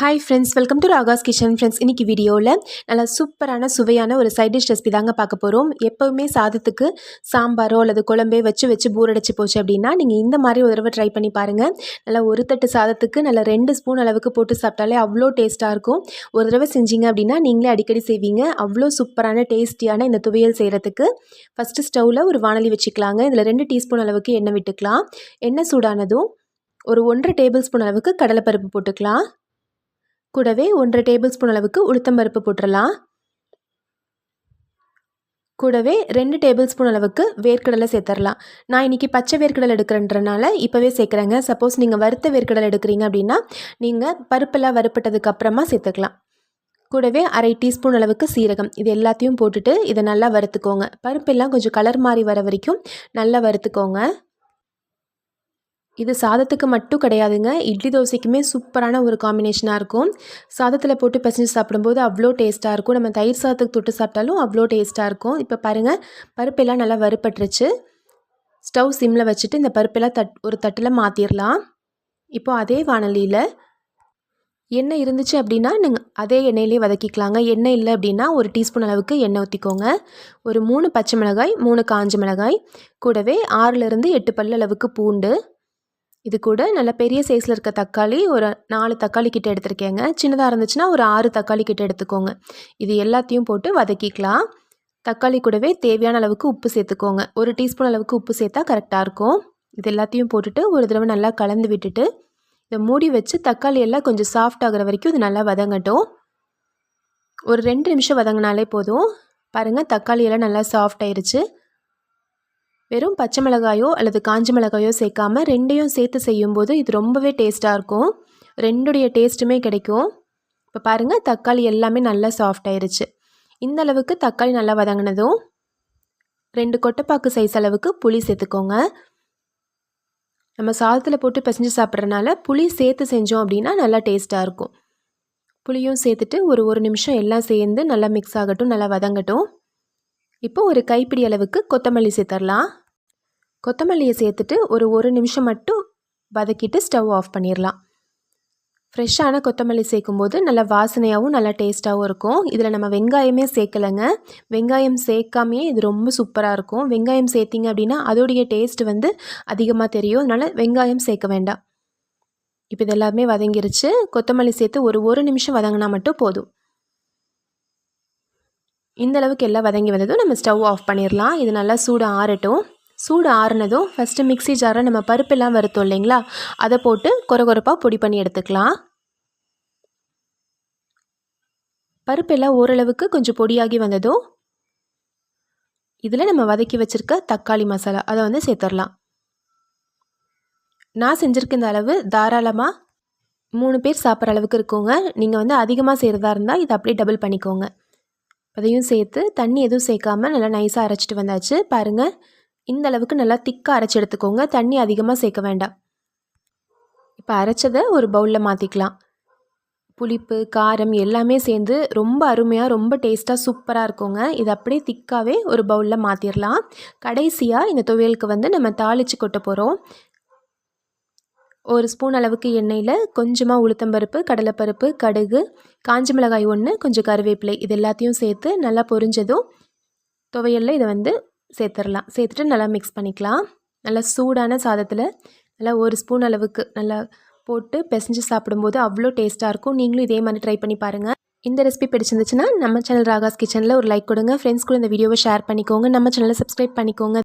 Hi friends welcome to Raga's kitchen friends இன்றைக்கி வீடியோவில் நல்லா சூப்பரான சுவையான ஒரு சைட் டிஷ் ரெசிபி தாங்க பார்க்க போகிறோம் எப்போவுமே சாதத்துக்கு சாம்பாரோ அல்லது குழம்பே வச்சு வச்சு பூரடைச்சி போச்சு அப்படின்னா நீங்கள் இந்த மாதிரி ஒரு தடவை ட்ரை பண்ணி பாருங்கள் நல்லா ஒரு தட்டு சாதத்துக்கு நல்லா ரெண்டு ஸ்பூன் அளவுக்கு போட்டு சாப்பிட்டாலே அவ்வளோ டேஸ்ட்டாக இருக்கும். ஒரு தடவை செஞ்சீங்க அப்படின்னா நீங்களே அடிக்கடி செய்வீங்க. அவ்வளோ சூப்பரான டேஸ்டியான இந்த துவையல் செய்கிறதுக்கு ஃபஸ்ட்டு ஸ்டவ்வில் ஒரு வானலி வச்சுக்கலாங்க. இதில் ரெண்டு டீஸ்பூன் அளவுக்கு எண்ணெய் விட்டுக்கலாம். எண்ணெய் சூடானதும் ஒரு ஒன்றரை டேபிள் ஸ்பூன் அளவுக்கு கடலைப்பருப்பு போட்டுக்கலாம். கூடவே ஒன்றரை டேபிள் ஸ்பூன் அளவுக்கு உளுத்தம்பருப்பு போட்டுடலாம் கூடவே ரெண்டு டேபிள் ஸ்பூன் அளவுக்கு வேர்க்கடலை சேர்த்துடலாம் நான் இன்றைக்கி பச்சை வேர்க்கடலை எடுக்கிறன்றனால இப்போவே சேர்க்குறேங்க. சப்போஸ் நீங்கள் வறுத்த வேர்க்கடலை எடுக்கிறீங்க அப்படின்னா நீங்கள் பருப்பெல்லாம் வறுப்பட்டதுக்கப்புறமா சேர்த்துக்கலாம். கூடவே அரை டீஸ்பூன் அளவுக்கு சீரகம். இது எல்லாத்தையும் போட்டுட்டு இதை நல்லா வறுத்துக்கோங்க. பருப்பெல்லாம் கொஞ்சம் கலர் மாறி வர வரைக்கும் நல்லா வறுத்துக்கோங்க. இது சாதத்துக்கு மட்டும் கிடையாதுங்க. இட்லி தோசைக்குமே சூப்பரான ஒரு காம்பினேஷனாக இருக்கும். சாதத்தில் போட்டு பிசைஞ்சு சாப்பிடும்போது அவ்வளோ டேஸ்ட்டாக இருக்கும். நம்ம தயிர் சாதத்துக்கு தொட்டு சாப்பிட்டாலும் அவ்வளோ டேஸ்ட்டாக இருக்கும். இப்போ பாருங்கள் பருப்பெல்லாம் நல்லா வறுப்பட்டுருச்சு ஸ்டவ் சிம்மில் வச்சுட்டு இந்த பருப்பெல்லாம் தட் ஒரு தட்டில் மாற்றிடலாம் இப்போ அதே வானலியில் எண்ணெய் இருந்துச்சு அப்படின்னா நீங்கள் அதே எண்ணெயிலே வதக்கிக்கலாங்க. எண்ணெய் இல்லை அப்படின்னா ஒரு டீஸ்பூன் அளவுக்கு எண்ணெய் ஊற்றிக்கோங்க ஒரு மூணு பச்சை மிளகாய் மூணு காஞ்ச மிளகாய் கூடவே ஆறுலேருந்து எட்டு பல்லு அளவுக்கு பூண்டு இது கூட நல்ல பெரிய சைஸில் இருக்க தக்காளி ஒரு நாலு தக்காளி கிட்ட எடுத்துருக்கேங்க. சின்னதாக இருந்துச்சுன்னா ஒரு ஆறு தக்காளி கிட்ட எடுத்துக்கோங்க. இது எல்லாத்தையும் போட்டு வதக்கிக்கலாம். தக்காளி கூடவே தேவையான அளவுக்கு உப்பு சேர்த்துக்கோங்க. ஒரு டீஸ்பூன் அளவுக்கு உப்பு சேர்த்தா கரெக்டாக இருக்கும். இது எல்லாத்தையும் போட்டுட்டு ஒரு தடவை நல்லா கலந்து விட்டுட்டு இதை மூடி வச்சு தக்காளி எல்லாம் கொஞ்சம் சாஃப்ட் ஆகிற வரைக்கும் இது நல்லா வதங்கட்டும். ஒரு ரெண்டு நிமிஷம் வதங்கினாலே போதும். பாருங்கள் தக்காளி எல்லாம் நல்லா சாஃப்ட் ஆயிடுச்சு வெறும் பச்சை மிளகாயோ அல்லது காஞ்ச மிளகாயோ சேர்க்காம ரெண்டையும் சேர்த்து செய்யும்போது இது ரொம்பவே டேஸ்ட்டாக இருக்கும். ரெண்டுடைய டேஸ்ட்டுமே கிடைக்கும். இப்போ பாருங்கள் தக்காளி எல்லாமே நல்லா சாஃப்ட் ஆயிடுச்சு இந்த அளவுக்கு தக்காளி நல்லா வதங்கினதும் ரெண்டு கொட்டைப்பாக்கு சைஸ் அளவுக்கு புளி சேர்த்துக்கோங்க. நம்ம சாதத்தில் போட்டு பிசைஞ்சு சாப்பிட்றதுனால புளி சேர்த்து செஞ்சோம் அப்படின்னா நல்லா டேஸ்ட்டாக இருக்கும். புளியும் சேர்த்துட்டு ஒரு ஒரு நிமிஷம் எல்லாம் சேர்ந்து நல்லா மிக்ஸ் ஆகட்டும் நல்லா வதங்கட்டும். இப்போ ஒரு கைப்பிடி அளவுக்கு கொத்தமல்லி சேர்த்துடலாம். கொத்தமல்லியை சேர்த்துட்டு ஒரு ஒரு நிமிஷம் மட்டும் வதக்கிட்டு ஸ்டவ் ஆஃப் பண்ணிடலாம் ஃப்ரெஷ்ஷான கொத்தமல்லி சேர்க்கும்போது நல்லா வாசனையாகவும் நல்லா டேஸ்ட்டாகவும் இருக்கும். இதில் நம்ம வெங்காயமே சேர்க்கலைங்க. வெங்காயம் சேர்க்காமையே இது ரொம்ப சூப்பராக இருக்கும். வெங்காயம் சேர்த்திங்க அப்படின்னா அதோடைய டேஸ்ட் வந்து அதிகமாக தெரியும். அதனால் வெங்காயம் சேர்க்க வேண்டாம். இப்போ இது எல்லாமே வதங்கிருச்சு. கொத்தமல்லி சேர்த்து ஒரு ஒரு நிமிஷம் வதங்கினா மட்டும் போதும். இந்த அளவுக்கு எல்லாம் வதங்கி வந்ததும் நம்ம ஸ்டவ் ஆஃப் பண்ணிடலாம் இது நல்லா சூடு ஆறட்டும். சூடு ஆறுனதும் ஃபஸ்ட்டு மிக்சி ஜாரில் நம்ம பருப்பெல்லாம் வருத்தோம் இல்லைங்களா? அதை போட்டு கொர கொரப்பாக பொடி பண்ணி எடுத்துக்கலாம். பருப்பெல்லாம் ஓரளவுக்கு கொஞ்சம் பொடியாகி வந்ததும் இதில் நம்ம வதக்கி வச்சுருக்க தக்காளி மசாலா அதை வந்து சேர்த்துடலாம். நான் செஞ்சுருக்க இந்த அளவு தாராளமாக மூணு பேர் சாப்பிட்ற அளவுக்கு இருக்குங்க. நீங்கள் வந்து அதிகமாக செய்கிறதா இருந்தால் இதை அப்படியே டபுள் பண்ணிக்கோங்க. அதையும் சேர்த்து தண்ணி எதுவும் சேர்க்காமல் நல்லா நைஸாக அரைச்சிட்டு வந்தாச்சு. பாருங்கள் இந்த அளவுக்கு நல்லா திக்காக அரைச்சி எடுத்துக்கோங்க. தண்ணி அதிகமாக சேர்க்க வேண்டாம். இப்போ அரைச்சதை ஒரு பவுலில் மாற்றிக்கலாம் புளிப்பு காரம் எல்லாமே சேர்ந்து ரொம்ப அருமையாக ரொம்ப டேஸ்ட்டாக சூப்பராக இருக்குங்க. இது அப்படியே திக்காகவே ஒரு பவுலில் மாற்றிடலாம் கடைசியாக இந்த துவையலுக்கு வந்து நம்ம தாளித்து கொட்ட போகிறோம் ஒரு ஸ்பூன் அளவுக்கு எண்ணெயில் கொஞ்சமாக உளுத்தம்பருப்பு கடலைப்பருப்பு கடுகு காஞ்சி மிளகாய் ஒன்று கொஞ்சம் கருவேப்பிலை இது எல்லாத்தையும் சேர்த்து நல்லா பொரிஞ்சதும் துவையலில் இதை வந்து சேர்த்துடலாம். சேர்த்துட்டு நல்லா மிக்ஸ் பண்ணிக்கலாம். நல்லா சூடான சாதத்தில் நல்லா ஒரு ஸ்பூன் அளவுக்கு நல்லா போட்டு பிசைஞ்சு சாப்பிடும்போது அவ்வளோ டேஸ்ட்டாக இருக்கும். நீங்களும் இதே மாதிரி ட்ரை பண்ணி பாருங்கள் இந்த ரெசிபி பிடிச்சிருந்துச்சுன்னா நம்ம சேனல் ராகாஸ் கிச்சனில் ஒரு லைக் கொடுங்க. ஃப்ரெண்ட்ஸ் கூட இந்த வீடியோவை ஷேர் பண்ணிக்கோங்க. நம்ம சேனலை சப்ஸ்கிரைப் பண்ணிக்கோங்க.